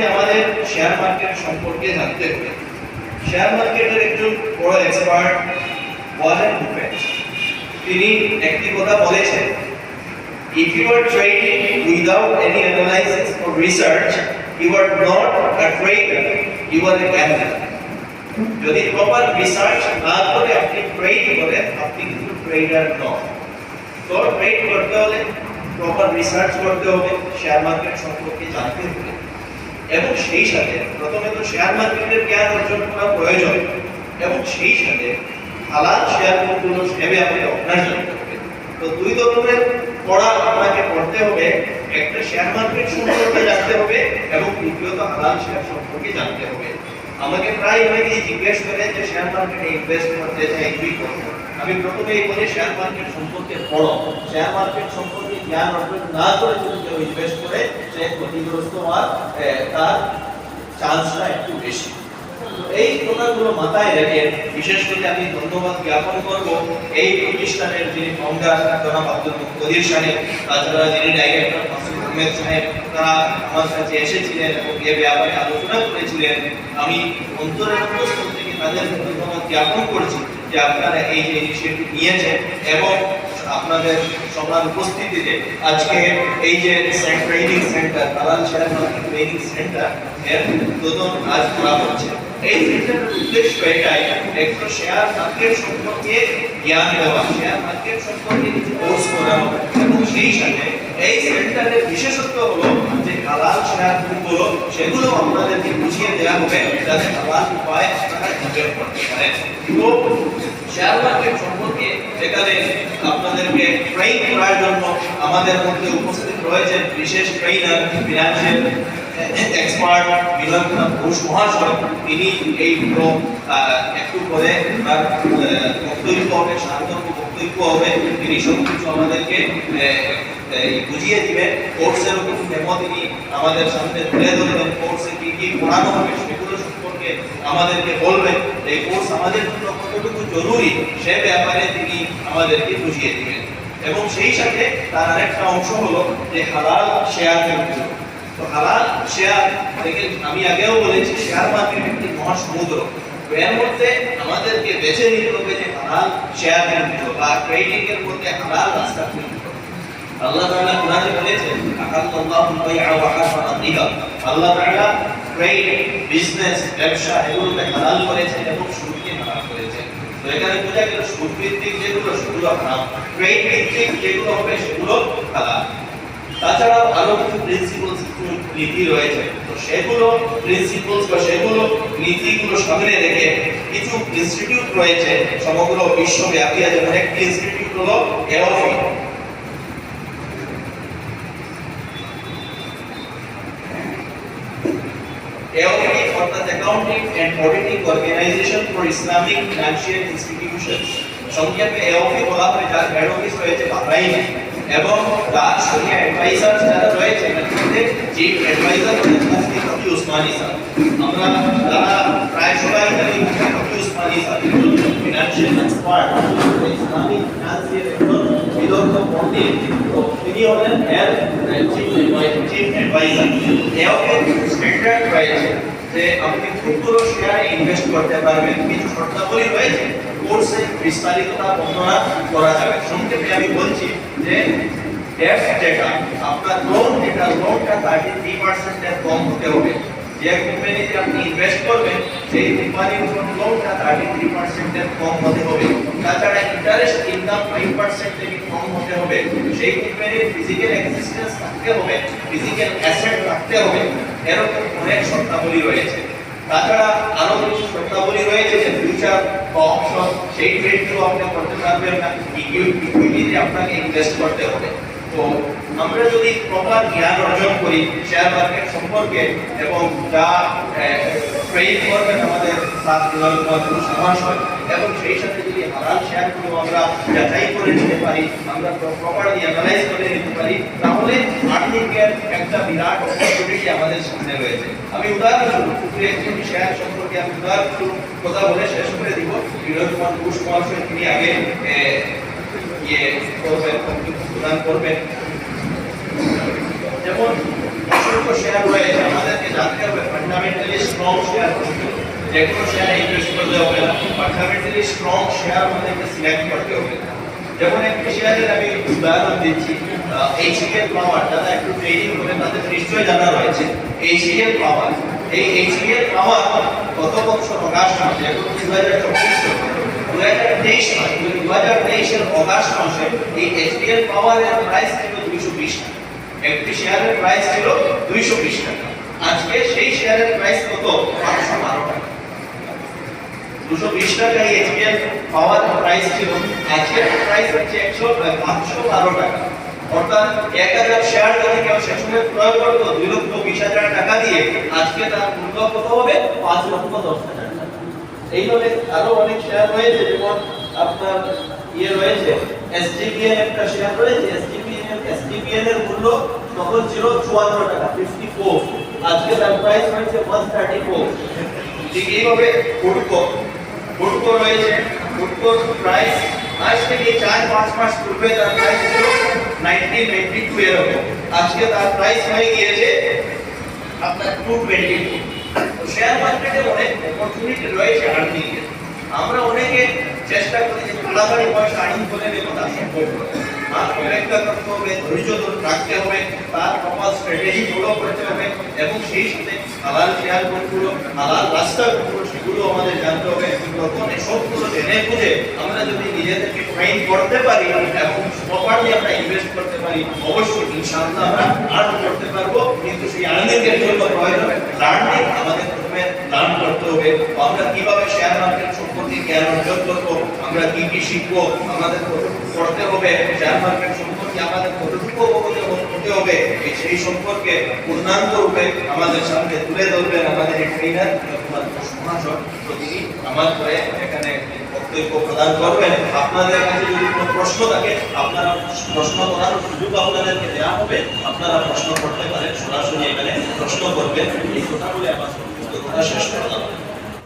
প্রথমে আমাদের share market সম্পর্কে জানতে হবে। শেয়ার মার্কেটের একজন বড় এক্সপার্ট ওয়ারেন বুফেট। তিনি একটি কথা বলেছেন If you are trading without any analysis or research, you are not a trader, you are a gambler. যদি প্রপার রিসার্চ না করে আপনি ট্রেড করেন আপনি কিন্তু ট্রেডার নন। তো ট্রেড করতে হলে প্রপার রিসার্চ করতে হবে শেয়ার মার্কেট সম্পর্কে জানতে হবে। এবং সেই সাথে প্রথমে তো শেয়ার মার্কেটের জ্ঞান অর্জন করা প্রয়োজন। এবং সেই সাথে হালাল শেয়ার কোনগুলো সেভাবে আপনি অভ্যাস করতে তো দুই ধরনের পড়া আপনাকে পড়তে হবে। একটা শেয়ার মার্কেট সম্পর্কে জানতে হবে এবং দ্বিতীয়ত হালাল শেয়ার সম্পর্কে জানতে হবে। আমাকে প্রায় অনেকেই জিজ্ঞেস করে যে শেয়ার মার্কেটে ইনভেস্ট করতে চাই কি করব? আমি প্রথমেই বলি শেয়ার মার্কেট সম্পর্কে পড়ো। শেয়ার মার্কেট সম্পর্কে জ্ঞান অর্জন না করে যদি কেউ ইনভেস্ট করে, সে ক্ষতিগ্রস্ত হওয়ার তার চান্সটা একটু বেশি। এই কথাগুলো মাথায় রেখে বিশেষ করে আমি ধন্যবাদ জ্ঞাপন করব এই প্রতিষ্ঠানের যিনি ফাউন্ডার জনাব আব্দুল কদির সাহেব, তাছাড়া যিনি ডাইরেক্টর আহমেদ সাহেব, তারা আমার কাছে এসেছিলেন এবং এ ব্যাপারে আলোচনা করেছিলেন। আমি অন্তরের অন্তঃস্থল থেকে তাদের জ্ঞাপন করছি যে আপনারা এই যে ইনিশিয়েটিভ নিয়েছেন এবং আপনাদের সবার উপস্থিতিতে আজকে এই যে training centre share market training centre এর উদ্বোধন আজ করা হচ্ছে। এই সেন্টারের উদ্দেশ্য এটাই একটু শেয়ার মার্কেট সম্পর্কে জ্ঞান দেওয়া শেয়ার মার্কেট সম্পর্কে কিছু কোর্স করানো এবং সেই সাথে এই সেন্টারের বিশেষত্ব হলো যে হালাল শেয়ারগুলো, সেগুলো আপনাদেরকে বুঝিয়ে দেওয়া হবে, যাতে হালাল উপায় আপনারা ইনভেস্ট করতে পারেন। তো শেয়ার মার্কেট সম্পর্কে এখানে আপনাদেরকে ট্রেন করার জন্য আমাদের মধ্যে উপস্থিত রয়েছেন বিশেষ trainer financial expert Binoy Ghosh মহাশয়, তিনি এই পুরো একটু পরে তার বক্তব্য হবে সার্থক বক্তব্য হবে। তিনি সব আমাদেরকে বুঝিয়ে দিবেন কোর্সের কিছু ডেমো তিনি আমাদের সামনে তুলে ধরবেন। কোর্সে কি কি পড়ানো হবে সেগুলো সম্পর্কে আমাদেরকে বলবেন। এই কোর্স আমাদের জন্য কতটুকু জরুরি সে ব্যাপারে তিনি আমাদেরকে বুঝিয়ে দিবেন। এবং সেই সাথে তার আরেকটা অংশ হলো যে হালাল শেয়ার কেন্দ্র তো শেয়ার থেকে আমি আগেও বলেছি শেয়ার মার্কেট একটি মহাসমুদ্র। এর মধ্যে আমাদেরকে বেছে নিতে হবে যে হালাল শেয়ার কেন্দ্র বা ট্রেডিং এর মধ্যে হালাল রাস্তা হবে। আল্লাহ তাআলা কোরআনে বলেছেন আকাল্লাহুল বাইআ ওয়া হারামা রিবা আল্লাহ তাআলা ট্রেড বিজনেস ব্যবসা এগুলোকে হালাল করেছেন এবং সুদকে হারাম করেছেন। তো এখানে বোঝা গেল সুদ ভিত্তিক যেগুলো, সেগুলো হারাম। ট্রেড ভিত্তিক যেগুলো হবে, সেগুলো হালাল। তাছাড়াও আরও কিছু প্রিন্সিপালস নীতি রয়েছে। তো সেগুলো প্রিন্সিপালস বা সেগুলো নীতিগুলো সামনে রেখে কিছু ইনস্টিটিউট রয়েছে, সমগ্র বিশ্বব্যাপী যেমন একটি ইনস্টিটিউট হলো এওফি AOP অর্থাৎ Accounting and Auditing Organization for Islamic Financial Institutions সংক্ষেপে AOP বলা হয়, যার হেড অফিস রয়েছে বাহরাইনে এবং তার শরিয়া অ্যাডভাইজার যারা রয়েছে মধ্যে চিফ অ্যাডভাইজার হলেন মুফতি ফকি উসমানী স্যার। আমরা যারা প্রায় সবাই জানি মুফতি ফকি Usmani sir. Financial expert Islamic financial বিদগ্ধ পণ্ডিত তিনি হলেন এর চিফ অ্যাডভাইজার এওপি স্ট্যান্ডার্ড রয়েছে যে আপনি ক্ষুদ্র শেয়ারে ইনভেস্ট করতে পারবেন। কিছু শর্তাবলী রয়েছে। কোর্সে বিস্তারিততা বর্ণনা করা যাবে। সংক্ষেপে আমি বলছি যে ডেট যেটা আপনার লোন যেটা লোনটা থার্টি থ্রি পার্সেন্টের কম হতে হবে। যে কোম্পানিতে আপনি ইনভেস্ট করবেন, সেই কোম্পানির উপর লোনটা থার্টি থ্রি পার্সেন্টের কম হতে হবে। তাছাড়া ইন্টারেস্ট ইনকাম ফাইভ পার্সেন্ট থেকে কম হতে হবে। সেই কোম্পানির ফিজিক্যাল এক্সিস্টেন্স থাকতে হবে ফিজিক্যাল অ্যাসেট রাখতে হবে। এরকম অনেক শর্তাবলী রয়েছে। তাছাড়া আরও কিছু শর্তাবলী রয়েছে যে ফিউচার বা অপশন সেই ট্রেডগুলো আপনি করতে পারবেন না। ইকুইটিতে আপনাকে ইনভেস্ট করতে হবে। তো আমরা যদি প্রপার জ্ঞান অর্জন করি শেয়ার মার্কেট সম্পর্কে এবং যা ট্রেড করবেন আমাদের সাত সমাজ হয়, এবং সেই সাথে যদি হালাল শেয়ারগুলো আমরা যাচাই করে নিতে পারি, আমরা প্রপারলি অ্যানালাইজ করে নিতে পারি, তাহলে আর্থিকের একটা বিরাট অপরচুনিটি আমাদের সামনে রয়েছে। আমি উদাহরণস্বরূপ শেয়ার সম্পর্কে আমি উদাহরণস্বরূপ কথা বলে শেষ করে দিব। বিনোদ কুমার ঘোষ মহাশয় তিনি আগে ইয়ে করবেন, প্রদান করবেন। যেমন অসংখ্য শেয়ার রয়েছে আমাদেরকে জানতে হবে স্ট্রং শেয়ার যে কোনো শেয়ারে ইনভেস্ট করলে হবে না। ফান্ডামেন্টালি স্ট্রং শেয়ার আমাদেরকে সিলেক্ট করতে হবে। যেমন একটি শেয়ারের আমি উদাহরণ দিচ্ছি। এইচসিএল পাওয়ার যারা একটু ট্রেডিং করে তাদের নিশ্চয়ই জানা রয়েছে। এইচসিএল পাওয়ার এই এইচসিএল পাওয়ার গত বছর অগাস্ট মাসে দু হাজার চব্বিশ দু হাজার তেইশ নয় দু হাজার তেইশের অগাস্ট মাসে এই এইচসিএল পাওয়ারের প্রাইস ছিল দুইশো বিশ টাকা। একটি শেয়ারের প্রাইস ছিল দুইশো বিশ টাকা। আজকে সেই শেয়ারের প্রাইস কত? পাঁচশো বারো টাকা। দুশো বিশ টাকা এইচপিএল পাওয়ার প্রাইস ছিল। আজকের প্রাইস হচ্ছে একশো পাঁচশো বারো টাকা। অর্থাৎ এক হাজার শেয়ার যদি কেউ সে সময় ক্রয় করতো, দুই লক্ষ বিশ হাজার টাকা দিয়ে, আজকে তার মূল্য কত হবে? পাঁচ লক্ষ দশ হাজার টাকা। এইভাবে আরও অনেক শেয়ার রয়েছে, যেমন আপনার ইয়ে রয়েছে এসডিপিএন একটা শেয়ার রয়েছে এসডিপিএন এসডিপিএন এর মূল্য তখন ছিল চুয়ান্ন টাকা ফিফটি ফোর আজকে তার প্রাইস হয়েছে ওয়ান থার্টি ফোর ঠিক এইভাবে ফুটকো ফুটকো রয়েছে। ফুটকোর প্রাইস আজ থেকে চার, পাঁচ মাস পূর্বে তার প্রাইস ছিল নাইনটিন নাইনটি টু এরকম আজকে তার প্রাইস হয়ে গিয়েছে আপনার টু টোয়েন্টি টু শেয়ার মার্কেটে অনেক অপরচুনিটি রয়েছে আর্নিং এর আমরা অনেকে চেষ্টা করি যে তাড়াতাড়ি পয়সা আর্নিং করে নেব তা সম্ভব নয় করতে হবে রাখতে হবে তার প্রপার স্ট্র্যাটেজি ফলো করতে হবে এবং সেই সাথে হালাল শেয়ার কোনগুলো হালাল রাস্তা কোনগুলো সেগুলো আমাদের জানতে হবে তখন সবগুলো জেনে বুঝে আমরা যদি নিজেদেরকে ট্রেন করতে পারি এবং প্রপারলি আমরা ইনভেস্ট করতে পারি অবশ্যই ইনশাআল্লাহ আমরা আর্ন করতে পারব কিন্তু সেই আর্নিং এর জন্য প্রয়োজন লার্নিং আমাদের প্রথমে লার্ন করতে হবে। আমরা কীভাবে শেয়ার মার্কেট সম্পর্কে জ্ঞান অর্জন করব? আমরা কি কি শিখব, আমাদের পড়তে হবে শেয়ার মার্কেট সম্পর্কে আমাদের কতটুকু অবগত হতে হবে সেই সম্পর্কে পূর্ণাঙ্গ রূপে আমাদের সামনে তুলে ধরবেন আমাদের এই ট্রেনার আমার করে এখানে বক্তব্য প্রদান করবেন। আপনাদের কাছে যদি কোনো প্রশ্ন থাকে, আপনারা প্রশ্ন করার সুযোগ আপনাদেরকে দেওয়া হবে। আপনারা প্রশ্ন করতে পারেন, সরাসরি এখানে প্রশ্ন করবেন। এই কথা বলে আমার কথা শেষ করলাম।